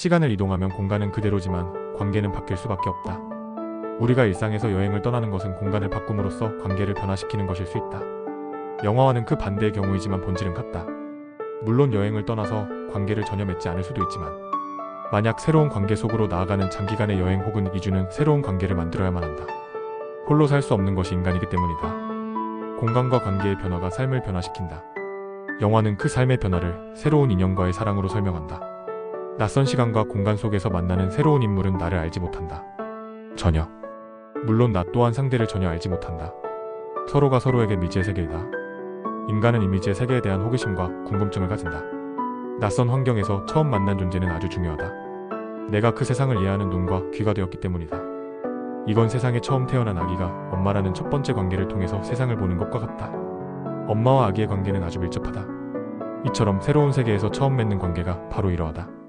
시간을 이동하면 공간은 그대로지만 관계는 바뀔 수밖에 없다. 우리가 일상에서 여행을 떠나는 것은 공간을 바꿈으로써 관계를 변화시키는 것일 수 있다. 영화와는 그 반대의 경우이지만 본질은 같다. 물론 여행을 떠나서 관계를 전혀 맺지 않을 수도 있지만 만약 새로운 관계 속으로 나아가는 장기간의 여행 혹은 이주는 새로운 관계를 만들어야만 한다. 홀로 살 수 없는 것이 인간이기 때문이다. 공간과 관계의 변화가 삶을 변화시킨다. 영화는 그 삶의 변화를 새로운 인연과의 사랑으로 설명한다. 낯선 시간과 공간 속에서 만나는 새로운 인물은 나를 알지 못한다. 전혀. 물론 나 또한 상대를 전혀 알지 못한다. 서로가 서로에게 미지의 세계이다. 인간은 이 미지의 세계에 대한 호기심과 궁금증을 가진다. 낯선 환경에서 처음 만난 존재는 아주 중요하다. 내가 그 세상을 이해하는 눈과 귀가 되었기 때문이다. 이건 세상에 처음 태어난 아기가 엄마라는 첫 번째 관계를 통해서 세상을 보는 것과 같다. 엄마와 아기의 관계는 아주 밀접하다. 이처럼 새로운 세계에서 처음 맺는 관계가 바로 이러하다.